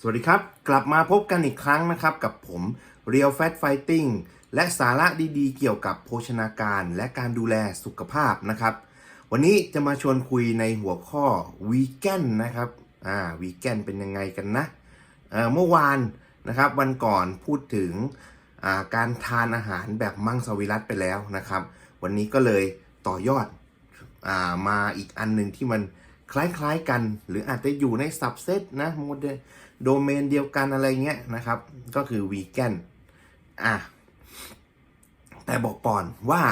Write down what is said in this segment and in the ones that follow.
สวัสดีครับ กลับมาพบกันอีกครั้งนะครับ กับผม Real Fat Fighting และสาระดีๆ เกี่ยวกับโภชนาการและการดูแลสุขภาพนะครับ วันนี้จะมาชวนคุยในหัวข้อวีแกนนะครับอ่าวีแกนเป็นยังไงกันนะเเมื่อวานนะครับวันก่อนพูดถึงาการทานอาหารแบบมังสวิรัตไปแล้วนะครับ วันนี้ก็เลยต่อยอดอามาอีกอันหนึ่งที่มันคล้ายๆกัน หรืออาจจะอยู่ในสับเซตนะโมเด โดเมนเดียวกันอะไรเงี้ยนะครับ ก็คือวีแกนอะแต่บอกก่อนว่า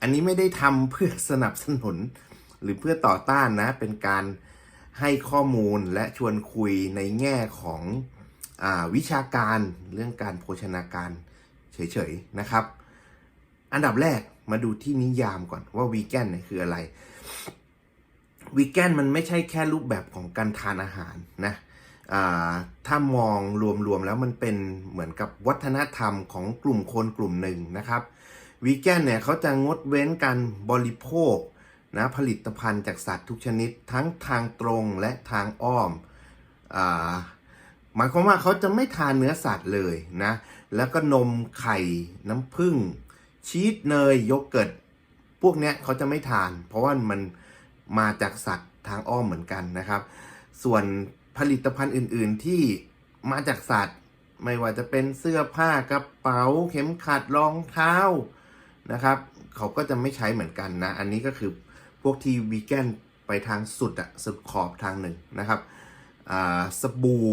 อันนี้ไม่ได้ทำเพื่อสนับสนุน หรือเพื่อต่อต้านนะ เป็นการให้ข้อมูลและชวนคุยในแง่ของอวิชาการเรื่องการโภชนาการเฉยๆนะครับ อันดับแรกมาดูที่นิยามก่อนว่าวีแกนเนี่ยคืออะไรวีแกนมันไม่ใช่แค่รูปแบบของการทานอาหารนะ ถ้ามองรวมๆแล้วมันเป็นเหมือนกับวัฒนธรรมของกลุ่มคนกลุ่มหนึ่งนะครับวีแกนเนี่ยเขาจะงดเว้นการบริโภคนะผลิตภัณฑ์จากสัตว์ทุกชนิดทั้งทางตรงและทางอ้อมอหมายความว่าเขาจะไม่ทานเนื้อสัตว์เลยนะแล้วก็นมไข่น้ำผึ้งชีสเนยโยเกิร์ตพวกเนี้ยเขาจะไม่ทาน เพราะว่ามันมาจากสัตว์ทางอ้อมเหมือนกันนะครับ ส่วน ผลิตภัณฑ์อื่น ๆ ที่มาจากสัตว์ ไม่ว่าจะเป็นเสื้อผ้ากระเป๋า เข็มขัดรองเท้านะครับ เขาก็จะไม่ใช้เหมือนกันนะ อันนี้ก็คือพวกที่วีแกนไปทางสุดอะสุดขอบทางหนึ่งนะครับสบู่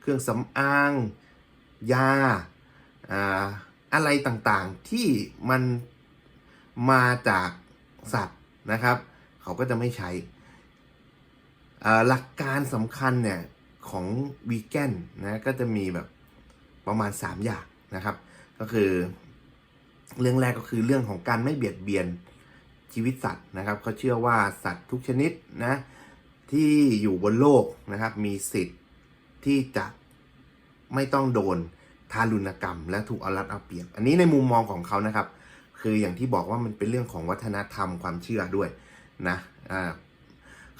เครื่องสำอาง ยาอ่าอะไรต่างๆที่มันมาจากสัตว์นะครับ เขาก็จะไม่ใช้ หลักการสำคัญเนี่ยของวีแกนนะก็จะมีแบบประมาณ 3 อย่างนะครับ ก็คือเรื่องแรกก็คือเรื่องของการไม่เบียดเบียนชีวิตสัตว์นะครับเขาเชื่อว่าสัตว์ทุกชนิดนะที่อยู่บนโลกนะครับ มีสิทธิ์ที่จะไม่ต้องโดนทารุณกรรม และถูกเอารัดเอาเปรียบ อันนี้ในมุมมองของเขานะครับ คืออย่างที่บอกว่ามันเป็นเรื่องของวัฒนธรรมความเชื่อด้วยนะอ่า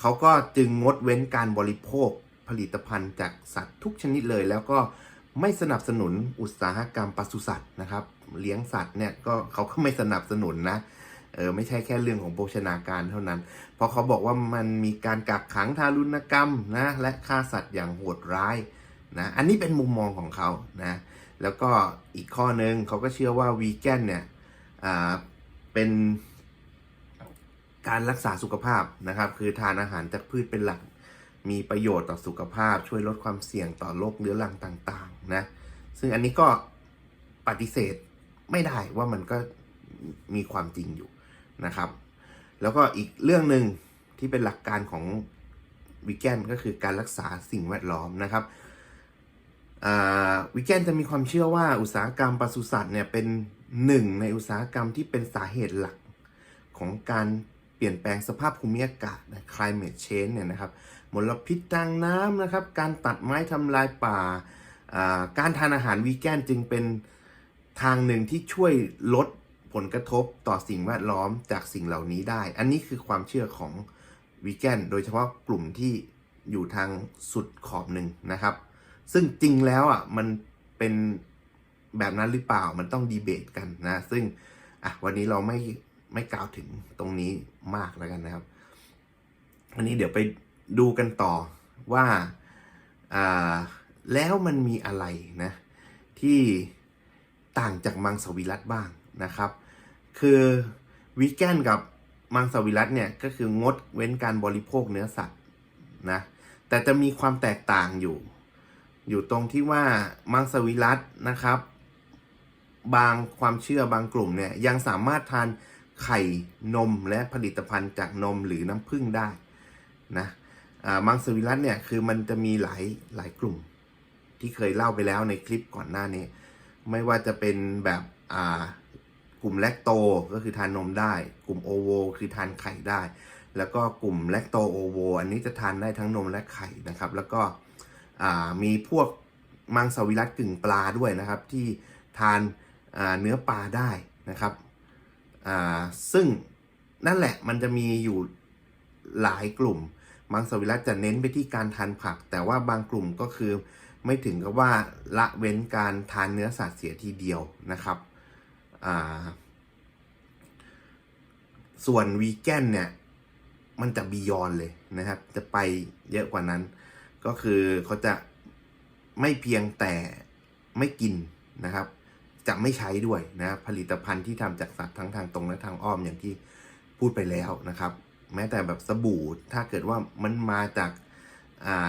เขาก็จึงงดเว้นการบริโภคผลิตภัณฑ์จากสัตว์ทุกชนิดเลย แล้วก็ไม่สนับสนุนอุตสาหกรรมปศุสัตว์นะครับ เลี้ยงสัตว์เนี่ยก็เขาก็ไม่สนับสนุนนะเออไม่ใช่แค่เรื่องของโภชนาการเท่านั้น เพราะเขาบอกว่ามันมีการกักขังทารุณกรรมนะและฆ่าสัตว์อย่างโหดร้ายนะอันนี้เป็นมุมมองของเขานะแล้วก็อีกข้อนึงเขาก็เชื่อว่าวีแกนเนี่ยอ่าเป็น การรักษาสุขภาพนะครับ คือทานอาหารจากพืชเป็นหลัก มีประโยชน์ต่อสุขภาพ ช่วยลดความเสี่ยงต่อโรคเรื้อรังต่างๆนะซึ่งอันนี้ก็ปฏิเสธไม่ได้ว่ามันก็มีความจริงอยู่นะครับ แล้วก็อีกเรื่องหนึ่งที่เป็นหลักการของวิแกนก็คือการรักษาสิ่งแวดล้อมนะครับวิแกนจะมีความเชื่อว่าอุตสาหกรรมปศุสัตว์เนี่ยเป็นหนึ่งในอุตสาหกรรมที่เป็นสาเหตุหลักของการ เปลี่ยนแปลงสภาพภูมิอากาศนะ climate change เนี่ยนะครับมลพิษทางน้ำนะครับ การตัดไม้ทำลายป่า การทานอาหารวีแกนจึงเป็นทางหนึ่งที่ช่วยลดผลกระทบต่อสิ่งแวดล้อมจากสิ่งเหล่านี้ได้ อันนี้คือความเชื่อของวีแกน โดยเฉพาะกลุ่มที่อยู่ทางสุดขอบหนึ่งนะครับ ซึ่งจริงแล้วอะมันเป็นแบบนั้นหรือเปล่ามันต้องดีเบตกันนะ ซึ่งอะวันนี้เราไม่ ไม่กล่าวถึงตรงนี้มากแล้วกันนะครับ อันนี้เดี๋ยวไปดูกันต่อว่าแล้วมันมีอะไรนะที่ต่างจากมังสวิรัตบ้างนะครับ คือวีแกนกับมังสวิรัตเนี่ยก็คืองดเว้นการบริโภคเนื้อสัตว์นะแต่จะมีความแตกต่างอยู่ อยู่ตรงที่ว่ามังสวิรัตนะครับ บางความเชื่อบางกลุ่มเนี่ยยังสามารถทาน ไข่นมและผลิตภัณฑ์จากนมหรือน้ำผึ้งได้นะมังสวิรัตเนี่ยคือมันจะมีหลายหลายกลุ่ม ที่เคยเล่าไปแล้วในคลิปก่อนหน้านี้ ไม่ว่าจะเป็นแบบอ่ากลุ่มแลคโตก็คือทานนมได้ กลุ่มโอโวคือทานไข่ได้ แล้วก็กลุ่มแลคโตโอโวอันนี้จะทานได้ทั้งนมและไข่นะครับ แล้วก็มีพวกมังสวิรัตกึ่งปลาด้วยนะครับ ที่ทานเนื้อปลาได้นะครับ อ่าซึ่งนั่นแหละมันจะมีอยู่หลายกลุ่มมังสวิรัตจะเน้นไปที่การทานผัก แต่ว่าบางกลุ่มก็คือไม่ถึงกับว่าละเว้นการทานเนื้อสัตว์เสียทีเดียวนะครับส่วนวีแกนเนี่ยมันจะบียอนเลยนะครับ จะไปเยอะกว่านั้น ก็คือเขาจะไม่เพียงแต่ไม่กินนะครับ จะไม่ใช้ด้วยนะผลิตภัณฑ์ที่ทำจากสัตว์ทั้งทางตรงและทางอ้อมอย่างที่พูดไปแล้วนะครับ แม้แต่แบบสบู่ถ้าเกิดว่ามันมาจาก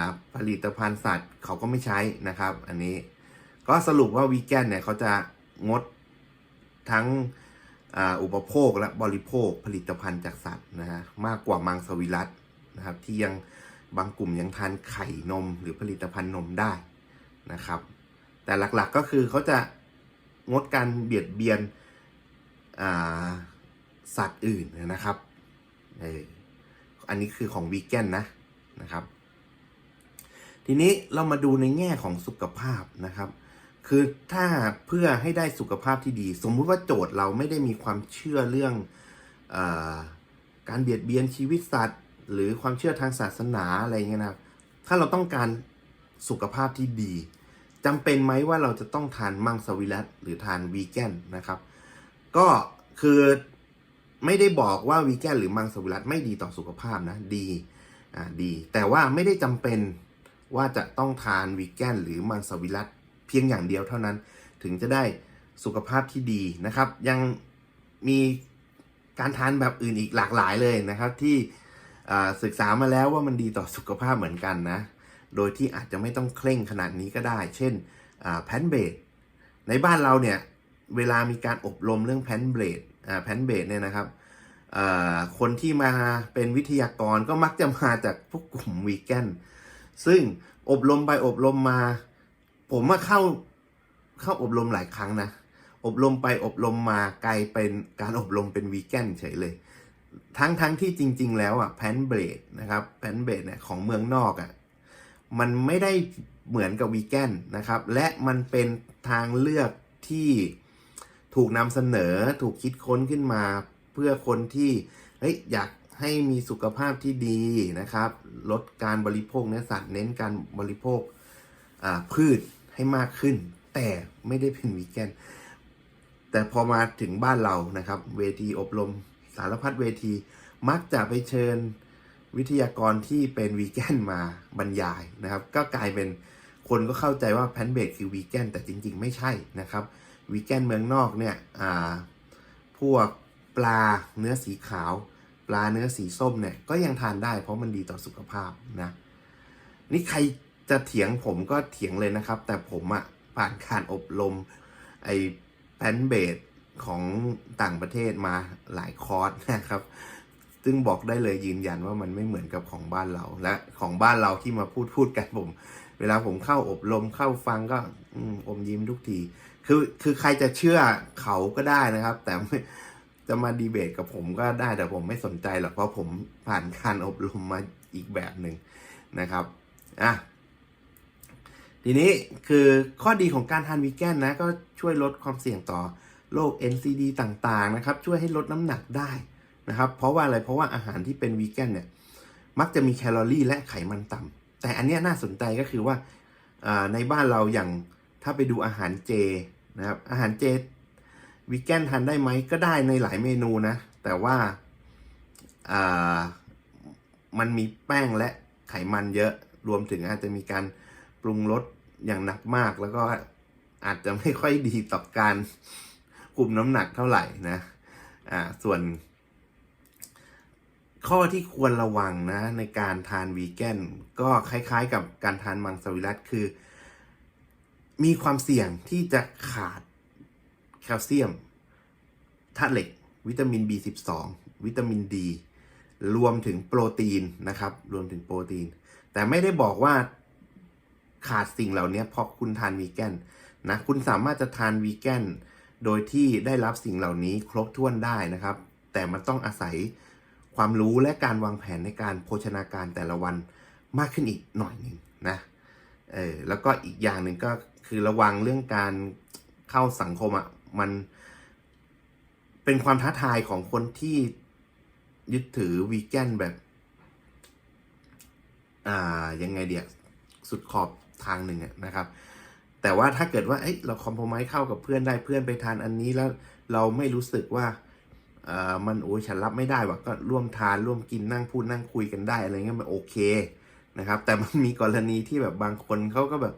าผลิตภัณฑ์สัตว์เขาก็ไม่ใช้นะครับ อันนี้ก็สรุปว่าวีแกนเนี่ยเขาจะงดทั้งอ,อุปโภคและบริโภคผลิตภัณฑ์จากสัตว์นะฮะมากกว่ามังสวิรัตนะครับ ที่ยังบางกลุ่มยังทานไข่นมหรือผลิตภัณฑ์นมได้นะครับ แต่หลักๆก็คือเขาจะ งดการเบียดเบียนสัตว์อื่นนะครับเอออันนี้คือของวีแกนนะนะครับ ทีนี้เรามาดูในแง่ของสุขภาพนะครับ คือถ้าเพื่อให้ได้สุขภาพที่ดี สมมุติว่าโจทย์เราไม่ได้มีความเชื่อเรื่องออการเบียดเบียนชีวิตสัตว์ หรือความเชื่อทางศาสนาอะไรเงี้ยนะครับ ถ้าเราต้องการสุขภาพที่ดี จำเป็นไหมว่าเราจะต้องทานมังสวิรัตหรือทานวีแกนนะครับ ก็คือไม่ได้บอกว่าวีแกนหรือมังสวิรัตไม่ดีต่อสุขภาพนะดีอ่าดี แต่ว่าไม่ได้จำเป็นว่าจะต้องทานวีแกนหรือมังสวิรัตเพียงอย่างเดียวเท่านั้น ถึงจะได้สุขภาพที่ดีนะครับ ยังมีการทานแบบอื่นอีกหลากหลายเลยนะครับ ที่ศึกษามาแล้วว่ามันดีต่อสุขภาพเหมือนกันนะ โดยที่อาจจะไม่ต้องเคร่งขนาดนี้ก็ได้ เช่นแพนเบดในบ้านเราเนี่ยเวลามีการอบรมเรื่องแพนเบดแพนเบดเนี่ยนะครับคนที่มาเป็นวิทยากรก็มักจะมาจากพวกกลุ่มวีแกนซึ่งอบรมไปอบรมมา ผมมาเข้าเข้าอบรมหลายครั้งนะ อบรมไปอบรมมากลายเป็นการอบรมเป็นวีแกนเฉยเลย ทั้งทั้งที่จริง ๆ แล้วอะแพนเบดนะครับแพนเบดเนี่ยของเมืองนอกอะ มันไม่ได้เหมือนกับวีแกนนะครับ และมันเป็นทางเลือกที่ถูกนำเสนอถูกคิดค้นขึ้นมา เพื่อคนที่เฮ้ยอยากให้มีสุขภาพที่ดีนะครับ ลดการบริโภคเนื้อสัตว์เน้นการบริโภคพืชให้มากขึ้น แต่ไม่ได้เป็นวีแกน แต่พอมาถึงบ้านเรานะครับ เวทีอบรมสารพัดเวทีมักจะไปเชิญ วิทยากรที่เป็นวีแกนมาบรรยายนะครับ ก็กลายเป็นคนก็เข้าใจว่าแพนเบดคือวีแกนแต่จริง ๆ ไม่ใช่นะครับวีแกนเมืองนอกเนี่ยพวกปลาเนื้อสีขาว ปลาเนื้อสีส้มเนี่ยก็ยังทานได้เพราะมันดีต่อสุขภาพนะนี่ใครจะเถียงผมก็เถียงเลยนะครับ แต่ผมอะผ่านการอบรมไอแพนเบดของต่างประเทศมาหลายคอร์สนะครับ ซึ่งบอกได้เลยยืนยันว่ามันไม่เหมือนกับของบ้านเราและของบ้านเราที่มาพูดพูดกันผม เวลาผมเข้าอบรมเข้าฟังก็อมยิ้มทุกที คือคือใครจะเชื่อเขาก็ได้นะครับ แต่จะมาดีเบตกับผมก็ได้แต่ผมไม่สนใจหรอกเพราะผมผ่านการอบรมมาอีกแบบหนึ่งนะครับอะทีนี้คือข้อดีของการทานวีแกนนะก็ช่วยลดความเสี่ยงต่อโรค NCD ต่างๆนะครับ ช่วยให้ลดน้ำหนักได้ นะครับเพราะว่าอะไรเพราะว่าอาหารที่เป็นวีแกนเนี่ยมักจะมีแคลอรี่และไขมันต่ำแต่อันนี้น่าสนใจก็คือว่าในบ้านเราอย่างถ้าไปดูอาหารเจนะครับอาหารเจวีแกนทานได้ไหมก็ได้ในหลายเมนูนะ แต่ว่าอ่ามันมีแป้งและไขมันเยอะรวมถึงอาจจะมีการปรุงรสอย่างหนักมาก แล้วก็อาจจะไม่ค่อยดีต่อการคุมน้ำหนักเท่าไหร่นะอ่าส่วน ข้อที่ควรระวังนะในการทานวีแกนก็คล้ายๆกับการทานมังสวิรัตคือ มีความเสี่ยงที่จะขาดแคลเซียมธาตุเหล็ก วิตามิน B12 วิตามินดีรวมถึงโปรตีนนะครับ รวมถึงโปรตีน แต่ไม่ได้บอกว่าขาดสิ่งเหล่านี้เพราะคุณทานวีแกนนะคุณสามารถจะทานวีแกนโดยที่ได้รับสิ่งเหล่านี้ครบถ้วนได้นะครับ แต่มันต้องอาศัย ความรู้และการวางแผนในการโภชนาการแต่ละวันมากขึ้นอีกหน่อยหนึ่งนะเออแล้วก็อีกอย่างหนึ่งก็คือระวังเรื่องการเข้าสังคมอะ่ะมันเป็นความท้าทายของคนที่ยึดถือวีแกนแบบ อ่า ยังไงเดียสุดขอบทางหนึ่งนะครับ แต่ว่าถ้าเกิดว่าเอ้ยเราคอมโพมไเข้ากับเพื่อนได้เพื่อนไปทานอันนี้แล้วเราไม่รู้สึกว่า มันโอ้ยฉันรับไม่ได้ว่ะก็ร่วมทานร่วมกินนั่งพูดนั่งคุยกันได้อะไรเงี้ยมันโอเคนะครับ แต่มันมีกรณีที่แบบบางคนเขาก็แบบ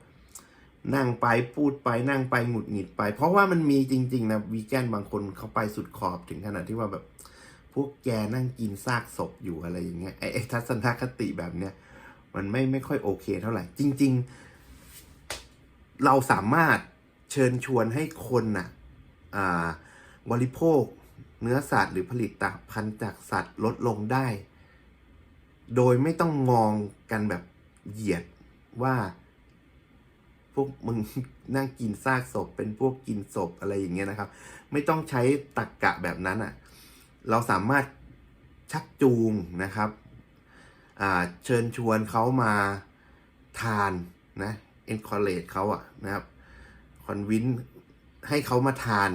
นั่งไปพูดไปนั่งไปหงุดหงิดไป เพราะว่ามันมีจริง ๆ นะวีแกนบางคนเขาไปสุดขอบถึงขนาดที่ว่าแบบ พวกแกนั่งกินซากศพอยู่อะไรอย่างเงี้ยไอ้ทัศนคติแบบเนี้ยมันไม่ไม่ค่อยโอเคเท่าไหร่ จริง ๆ เราสามารถเชิญชวนให้คนน่ะอ่าบริโภค เนื้อสัตว์หรือผลิตภัณฑ์จากสัตว์ลดลงได้ โดยไม่ต้องมองกันแบบเหยียดว่า พวกมึงนั่งกินซากศพ เป็นพวกกินศพอะไรอย่างเงี้ยนะครับ ไม่ต้องใช้ตักกะแบบนั้นอะ เราสามารถชักจูงนะครับเชิญชวนเขามาทานนะ encourage เขาอะนะครับ convince ให้เขามาทาน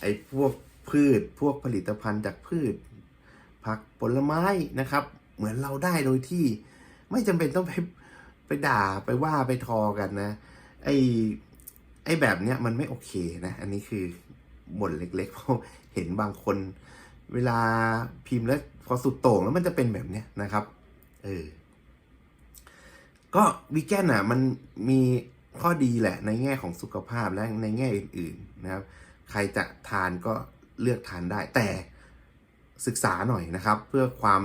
ไอ้พวก พืชพวกผลิตภัณฑ์จากพืช ผักผลไม้นะครับ เหมือนเราได้โดยที่ไม่จำเป็นต้องไปไปด่าไปว่าไปทอกันนะ ไอ้ไอ้แบบเนี้ยมันไม่โอเคนะ อันนี้คือบ่นเล็กๆเพราะเห็นบางคน เวลาพิมพ์แล้วพอสุดโต่งแล้วมันจะเป็นแบบเนี้ยนะครับเออก็วีแกนอะมันมีข้อดีแหละในแง่ของสุขภาพและในแง่อื่นๆนะครับ ใครจะทานก็ เลือกทานได้ แต่ศึกษาหน่อยนะครับ เพื่อความ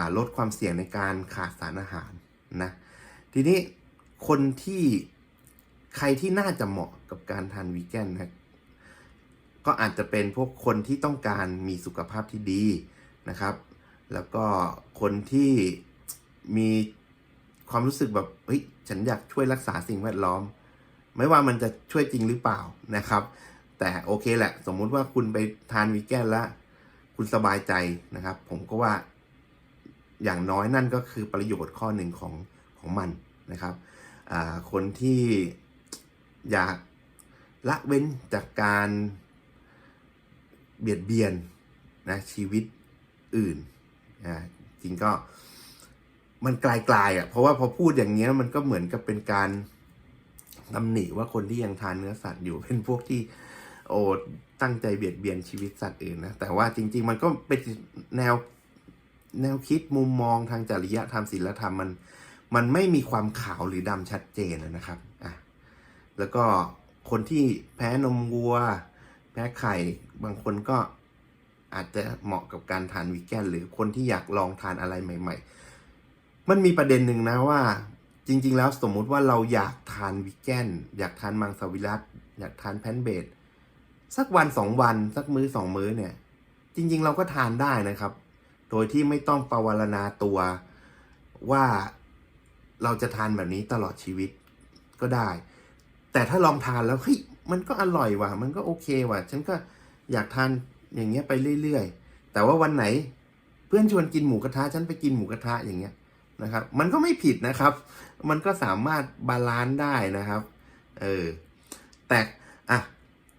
าลดความเสี่ยงในการขาดสารอาหารนะทีนี้คนที่ใครที่น่าจะเหมาะกับการทานวีแกนนะก็อาจจะเป็นพวกคนที่ต้องการมีสุขภาพที่ดีนะครับ แล้วก็คนที่มีความรู้สึกแบบเฮ้ยฉันอยากช่วยรักษาสิ่งแวดล้อม ไม่ว่ามันจะช่วยจริงหรือเปล่านะครับ แต่โอเคแหละ สมมุติว่าคุณไปทานวีแกนแล้วคุณสบายใจนะครับ ผมก็ว่าอย่างน้อยนั่นก็คือประโยชน์ข้อหนึ่งของของมันนะครับคนที่อยากละเว้นจากการเบียดเบียนนะชีวิตอื่นอ่าจริงก็มันไกลๆอะเพราะว่าพอพูดอย่างเงี้ยมันก็เหมือนกับเป็นการตำหนิว่าคนที่ยังทานเนื้อสัตว์อยู่เป็นพวกที่ โอ้ตั้งใจเบียดเบียนชีวิตสัตว์อื่นนะ แต่ว่าจริง ๆ มันก็เป็นแนวแนวคิดมุมมองทางจริยธรรมศีลธรรมมัน มันไม่มีความขาวหรือดำชัดเจนนะครับอะแล้วก็คนที่แพ้นมวัว แพ้ไข่บางคนก็อาจจะเหมาะกับการทานวีแกนหรือคนที่อยากลองทานอะไรใหม่ ๆ มันมีประเด็นหนึ่งนะว่า จริง ๆ แล้วสมมุติว่าเราอยากทานวีแกนอยากทานมังสวิรัตอยากทานแพนเบด สักวันสองวันสักมื้อสองมื้อเนี่ย จริง ๆ เราก็ทานได้นะครับ โดยที่ไม่ต้องประวารณาตัวว่าเราจะทานแบบนี้ตลอดชีวิตก็ได้ แต่ถ้าลองทานแล้วเฮ้ยมันก็อร่อยว่ะ มันก็โอเคว่ะ ฉันก็อยากทานอย่างเงี้ยไปเรื่อยๆ แต่ว่าวันไหนเพื่อนชวนกินหมูกระทะฉันไปกินหมูกระทะอย่างเงี้ยนะครับ มันก็ไม่ผิดนะครับ มันก็สามารถบาลานซ์ได้นะครับ เออ แต่ อะ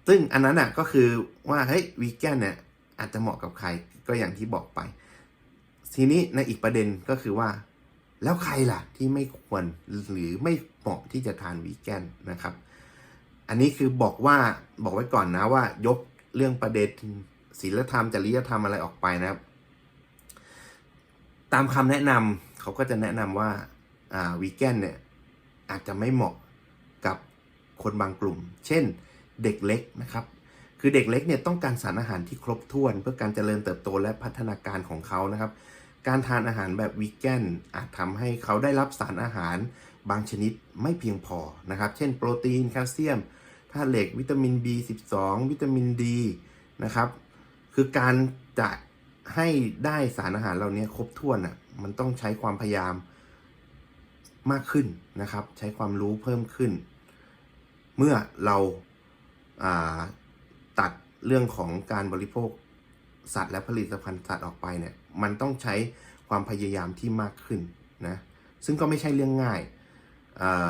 ซึ่งอันนั้นอะก็คือว่าเฮ้ยวีแกนเนี่ยอาจจะเหมาะกับใครก็อย่างที่บอกไป ทีนี้ในอีกประเด็นก็คือว่า แล้วใครล่ะที่ไม่ควรหรือไม่เหมาะที่จะทานวีแกนนะครับ อันนี้คือบอกว่าบอกไว้ก่อนนะว่ายกเรื่องประเด็นศีลธรรมจริยธรรมอะไรออกไปนะครับ ตามคำแนะนำเขาก็จะแนะนำว่าอ่าวีแกนเนี่ยอาจจะไม่เหมาะกับคนบางกลุ่ม เช่น เด็กเล็กนะครับ คือเด็กเล็กเนี่ยต้องการสารอาหารที่ครบถ้วน เพื่อการเจริญเติบโตและพัฒนาการของเขานะครับ การทานอาหารแบบวีแกนอาจทำให้เขาได้รับสารอาหารบางชนิดไม่เพียงพอนะครับ เช่นโปรตีนแคลเซียมธาตุเหล็กวิตามิน B12 วิตามินดีนะครับ คือการจะให้ได้สารอาหารเหล่านี้ครบถ้วนอะมันต้องใช้ความพยายามมากขึ้นนะครับ ใช้ความรู้เพิ่มขึ้น เมื่อเรา ตัดเรื่องของการบริโภคสัตว์และผลิตภัณฑ์สัตว์ออกไปเนี่ยมันต้องใช้ความพยายามที่มากขึ้นนะซึ่งก็ไม่ใช่เรื่องง่าย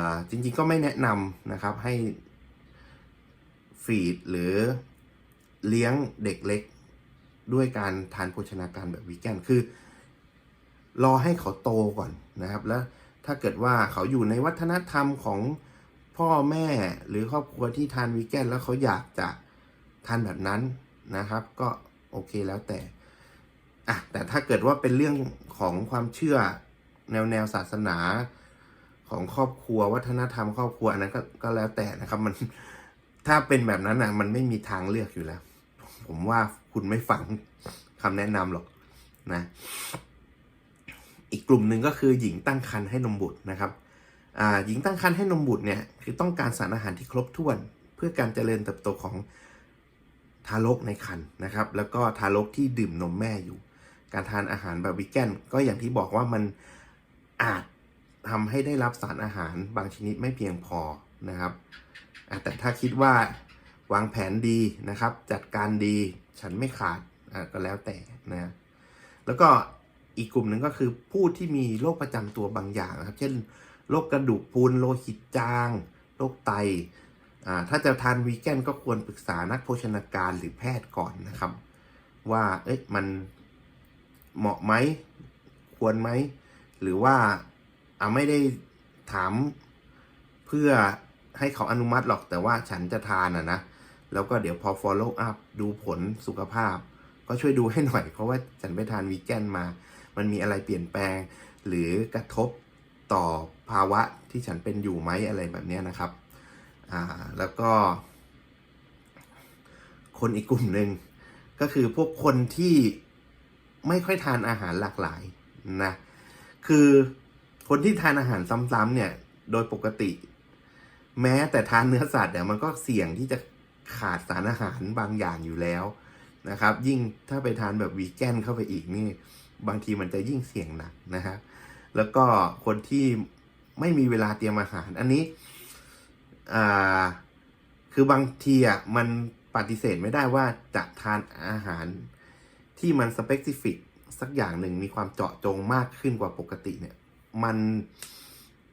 าจริงๆก็ไม่แนะนำนะครับให้ฟีดหรือเลี้ยงเด็กเล็กด้วยการทานโภชนาการแบบวีแกนคือ รอให้เขาโตก่อนนะครับ แล้วถ้าเกิดว่าเขาอยู่ในวัฒนธรรมของ พ่อแม่หรือครอบครัวที่ทานวีแกนแล้วเขาอยากจะทานแบบนั้นนะครับ ก็โอเคแล้วแต่อะแต่ถ้าเกิดว่าเป็นเรื่องของความเชื่อแนวแนวศาสนาของครอบครัววัฒนธรรมครอบครัวนั้นก็ก็แล้วแต่นะครับ มันถ้าเป็นแบบนั้นอะมันไม่มีทางเลือกอยู่แล้ว ผมว่าคุณไม่ฟังคำแนะนำหรอกนะ อีกกลุ่มหนึ่งก็คือหญิงตั้งครรภ์ให้นมบุตรนะครับ หญิงตั้งครรภ์ให้นมบุตรเนี่ยคือต้องการสารอาหารที่ครบถ้วน เพื่อการเจริญเติบโตของทารกในครรภ์นะครับ แล้วก็ทารกที่ดื่มนมแม่อยู่ การทานอาหารแบบวิกแกนก็อย่างที่บอกว่ามันอาจทำให้ได้รับสารอาหารบางชนิดไม่เพียงพอนะครับ แต่ถ้าคิดว่าวางแผนดีนะครับ จัดการดีฉันไม่ขาดก็แล้วแต่นะแล้วก็อีกกลุ่มหนึ่งก็คือผู้ที่มีโรคประจำตัวบางอย่างนะครับ เช่น โรคกระดูกพรุนโลหิตจาง โรคไต ถ้าจะทานวีแกนก็ควรปรึกษานักโภชนาการหรือแพทย์ก่อนนะครับ ว่าเอ๊ะมันเหมาะไหมควรไหม หรือว่าอาไม่ได้ถามเพื่อให้เขาอนุมัติหรอกแต่ว่าฉันจะทานอะนะ แล้วก็เดี๋ยวพอ follow up ดูผลสุขภาพ ก็ช่วยดูให้หน่อย เพราะว่าฉันไปทานวีแกนมา มันมีอะไรเปลี่ยนแปลง หรือกระทบ ต่อภาวะที่ฉันเป็นอยู่ไหมอะไรแบบนี้นะครับ อ่า แล้วก็ คนอีกกลุ่มหนึ่งก็คือพวกคนที่ไม่ค่อยทานอาหารหลากหลายนะ คือคนที่ทานอาหารซ้ำๆเนี่ย โดยปกติ แม้แต่ทานเนื้อสัตว์เนี่ยมันก็เสี่ยงที่จะขาดสารอาหารบางอย่างอยู่แล้วนะครับ ยิ่งถ้าไปทานแบบวีแกนเข้าไปอีกนี่ บางทีมันจะยิ่งเสี่ยงหนักนะฮะ แล้วก็คนที่ไม่มีเวลาเตรียมอาหาร อันนี้อ่าคือบางทีอะมันปฏิเสธไม่ได้ว่าจะทานอาหารที่มันสเปกซิฟิกสักอย่างหนึ่งมีความเจาะจงมากขึ้นกว่าปกติเนี่ย มัน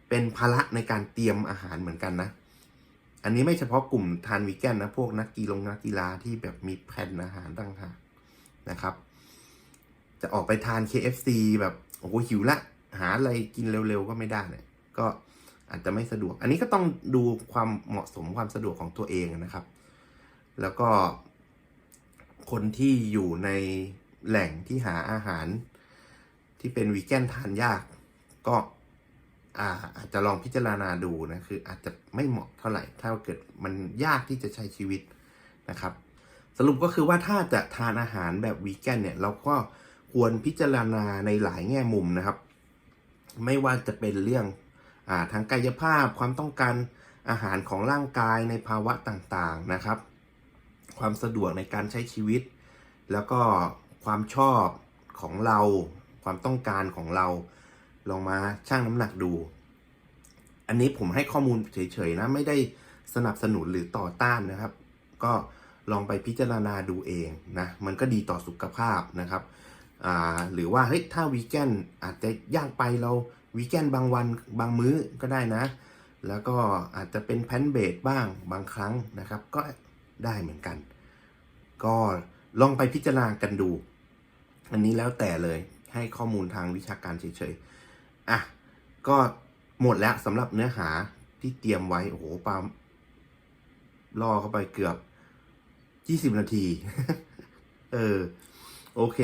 เป็นภาระในการเตรียมอาหารเหมือนกันนะ อันนี้ไม่เฉพาะกลุ่มทานวีแกนนะ พวกนักกีฬานักกีฬาที่แบบมีแผนอาหารต่างหากนะครับ จะออกไปทาน KFC แบบโอ้โหหิวละ หาอะไรกินเร็วๆก็ไม่ได้เนี่ยก็อาจจะไม่สะดวก อันนี้ก็ต้องดูความเหมาะสมความสะดวกของตัวเองนะครับ แล้วก็คนที่อยู่ในแหล่งที่หาอาหารที่เป็นวีแกนทานยาก ก็อาอาจจะลองพิจารณาดูนะคืออาจจะไม่เหมาะเท่าไหร่ถ้าเกิดมันยากที่จะใช้ชีวิตนะครับ สรุปก็คือว่าถ้าจะทานอาหารแบบวีแกนเนี่ยเราก็ควรพิจารณาในหลายแง่มุมนะครับ ไม่ว่าจะเป็นเรื่องอาทางกายภาพความต้องการอาหารของร่างกายในภาวะต่างๆนะครับ ความสะดวกในการใช้ชีวิต แล้วก็ความชอบของเรา ความต้องการของเราลองมาชั่งน้ำหนักดู อันนี้ผมให้ข้อมูลเฉยๆนะไม่ได้สนับสนุนหรือต่อต้านนะครับ ก็ลองไปพิจารณาดูเองนะมันก็ดีต่อสุขภาพนะครับ หรือว่าเฮ้ยถ้าวีแกนอาจจะยากไปเราวีแกนบางวันบางมื้อก็ได้นะ แล้วก็อาจจะเป็นแพนเบดบ้างบางครั้งนะครับ ก็ได้เหมือนกัน ก็ลองไปพิจารณากันดู อันนี้แล้วแต่เลยให้ข้อมูลทางวิชาการเฉยๆอะก็หมดแล้วสำหรับเนื้อหาที่เตรียมไว้ โอ้โหปาล์มล่อเข้าไปเกือบยี่สิบนาที เออ โอเค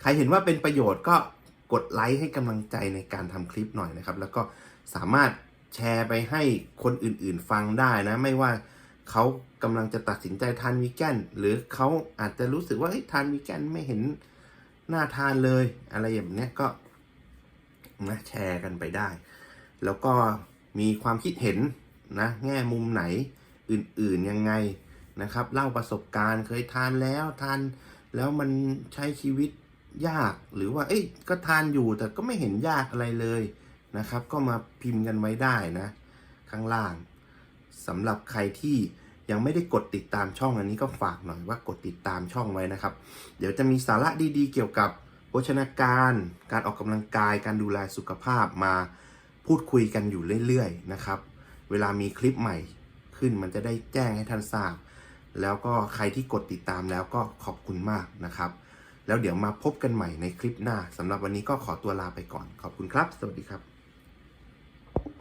ใครเห็นว่าเป็นประโยชน์ก็กดไลค์ให้กำลังใจในการทำคลิปหน่อยนะครับ แล้วก็สามารถแชร์ไปให้คนอื่นๆฟังได้นะ ไม่ว่าเขากำลังจะตัดสินใจทานวีแกนหรือเขาอาจจะรู้สึกว่าเฮ้ทานวีแกนไม่เห็นน่าทานเลย อะไรอย่างเนี้ยก็นะแชร์กันไปได้ แล้วก็มีความคิดเห็นนะแง่มุมไหนอื่นๆยังไงนะครับ เล่าประสบการณ์เคยทานแล้วทานแล้วมันใช้ชีวิต ยากหรือว่า เอ้ยก็ทานอยู่แต่ก็ไม่เห็นยากอะไรเลยนะครับ ก็มาพิมพ์กันไว้ได้นะ ข้างล่างสำหรับใครที่ยังไม่ได้กดติดตามช่องอันนี้ก็ฝากหน่อยว่ากดติดตามช่องไว้นะครับ เดี๋ยวจะมีสาระดีๆ เกี่ยวกับโภชนาการ การออกกำลังกาย การดูแลสุขภาพมาพูดคุยกันอยู่เรื่อยๆนะครับ เวลามีคลิปใหม่ขึ้นมันจะได้แจ้งให้ท่านทราบ แล้วก็ใครที่กดติดตามแล้วก็ขอบคุณมากนะครับ แล้วเดี๋ยวมาพบกันใหม่ในคลิปหน้าสำหรับวันนี้ก็ขอตัวลาไปก่อน ขอบคุณครับ สวัสดีครับ